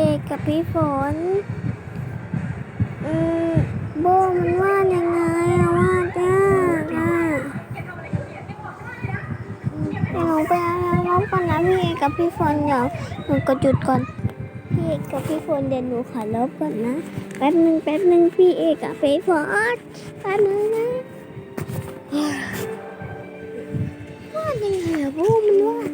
เอกกับพี่ฝน อืมโบมันวาดยังไงอะวาดยากอะเดี๋ยวหนูไปเอาลบก่อนนะพี่เอกกับพี่ฝนเดี๋ยวหนูก็จุดก่อน พี่เอกกับพี่ฝนเดี๋ยวหนูขอลบก่อนนะ แป๊บนึงแป๊บนึงพี่เอกกับพี่ฝนแป๊บนึงนะวาดยังไงอะโบมันวาด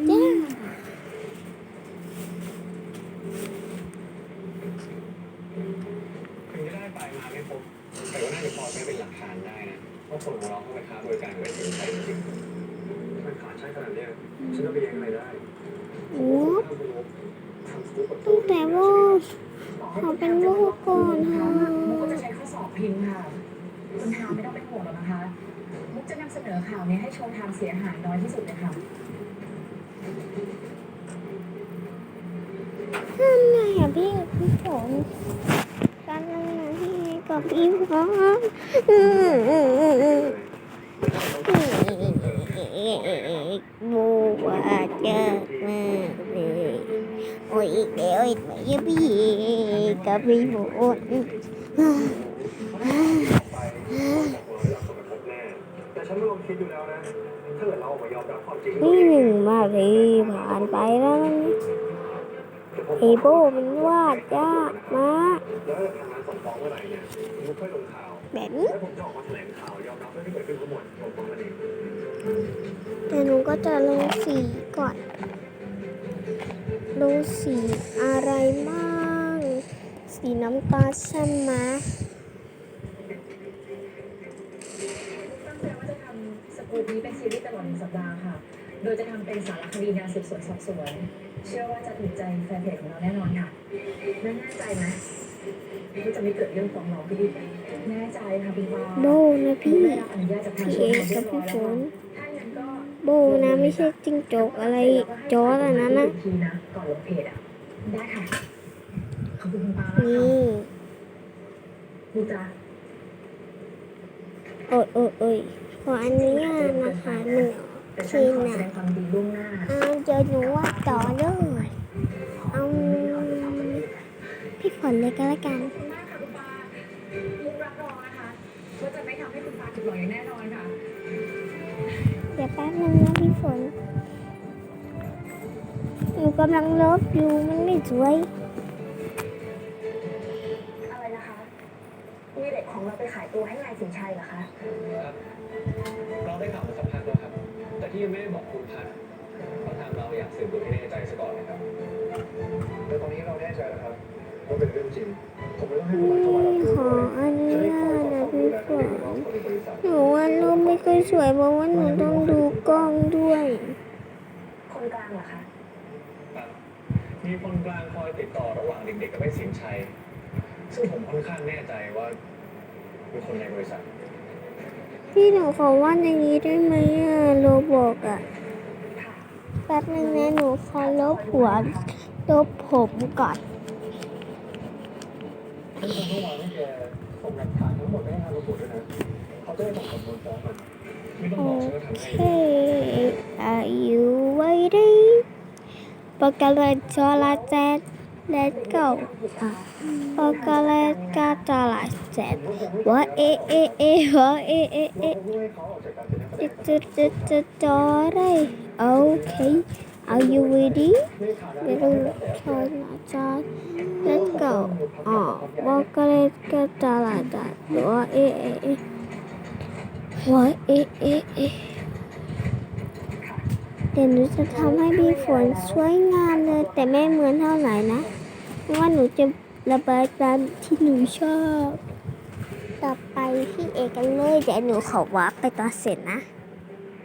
ยากถึงจะได้ไปมาไม่ครบแต่ว่าน่าจะพอใช้เป็นหลักฐานได้นะว่าคนของเราเข้าไปค้าบริการกับสินค้าจริงๆมันขาดใช้ขนาดเนี้ยฉันจะไปยังไงได้โอ้ตั้งแต่ว่าขอเป็นลูกก่อนค่ะมุกก็จะใช้ข้อสอบพิมพ์ค่ะคุณทามไม่ต้องเป็นห่วงหรอกนะคะมุกจะนำเสนอข่าวนี้ให้โชว์ทางเสียหายน้อยที่สุดเลยค่ะทำไงอะพี่กับพี่ฝนการทำงานพี่ กับพี่ฝนอืมอืมบูว่าเจอมาเลยโอ้ยอีกแล้วอีกไหมพี่กับพี่ฝนแต่ฉันไม่ลองคิดดูแล้วนะถ้าเกิดเราออกมายอมรับความจริงนี่หนึ่งมาทีผ่านไปแล้วไอโบมันวาด ไหร่เนี่ยมุกค่อยลงข่าวแบบนี้แล้วผมจะออกมาแถลงข่าวยอมรับเรื่องที่เกิดขึ้นทั้งหมดผมฟ้องกันเองแต่หนูก็จะลงสีก่อน ลงสีอะไรบ้าง สีน้ำตาลใช่ไหมตั้งใจว่าจะทำสกูปนี้เป็นซีรีส์ตลอดหนึ่งสัปดาห์ค่ะ โดยจะทำเป็นสารคดีงานสืบสวนสอบสวน เชื่อว่าจะถูกใจแฟนเพจของเราแน่นอนค่ะแน่ใจไหม ว่าจะไม่เกิดเรื่องฟ้องร้องพี่แน่ใจค่ะคุณปาโบนะพี่ได้รับอนุญาตจากทางพี่โชเอว์กทางกับเรียบร้พี่ฝนอยแล้วค่ะถ้าอย่างนั้นก็โบนะไม่ใช่จิ้งจกอะไรจอร์ดอันนั้นนะทีนะก่อนลงเพจอะได้ค่ะขอบคุณคุณปามานกค่ะี่ดูจ้าโอ้ยโอ้ยโอ้ยขออนุญาตนะคะหนึ่งแต่ฉัทีนขอแสนะดงความดีล่วงหน้าเอาเจอหนูว่าดต่อเลยเอาพี่ฝนเลยก็แล้วกัน ห้คุณปาผิดหวังอย่างแน่นอนค่ะ เดี๋ยวแป๊บนึงนะพี่ฝนหนูกำลังลบอยู่มันไม่สวย อะไรนะคะ มีเด็กของเราไปขายตัวให้นายสินชัยเหรอคะ ครับเราได้ข่าวมาสักพักแล้วครับ แต่ที่ยังไม่ได้บอกคุณพัดเพราะทางเราอยากสืบดูให้แน่ใจซะก่อนนะครับ แต่ตอนนี้เราแน่ใจแล้วครับว่าเป็นเรื่องจริง ผมไม่ต้องให้คุณพัดเข้ามารับรู้ขออนุจะได้ญา คอยตสอดนะส่องพี่ดูแลฝคนในบริษัทนหนูว่ารูปไม่ค่อยสวยเพราะว่าหนูต้องดูกล้องด้วยคนกลางเหรอคะครับมีคนกลางคอยติดต่อระหว่างเด็กๆกับไอ้สินชัย ซึ่งผมค่อนข้างแน่ใจว่าเป็นคนในบริษัท พี่หนูขอวาดอย่างนี้ได้ไหมอะโรบอกอะค่ะแป๊บนึงนะหนูขอลบหัวลบผมก่อนฉันคงต้องวางให้แกส่งหลักฐาน ทั้งหมดให้ทางตำรวจด้วยนะเขาจะได้ส่งสำนวนฟ้องมันไม่ต้องบอกฉันว่าทำให้ Okay, are you ready? ปากกาเลจอลาเจ็ด let's go ปากกาเลกาจอลาเจ็ดว่าเอเอเอว่าเอเอเอเราต้องให้เขาออกจากการเป็นนักแสดจะงจะจะจะจออะไร Okay, are you ready? ในฐานะเดี๋ยวเราจอลาจอ let's go อ๋อปากกาเลกาจอลาเจ็ดว่าเอเอเอว่าเอเอเอเดี๋ยวหนูจะทำให้พี่ฝนสวยงามเลย แต่ไม่เหมือนเท่าไหร่นะ เพราะว่าหนูจะระบายตามที่หนูชอบ ต่อไปพี่เอกกันเลยเดี๋ยวหนูขอวาร์ปไปตอนเสร็จนะ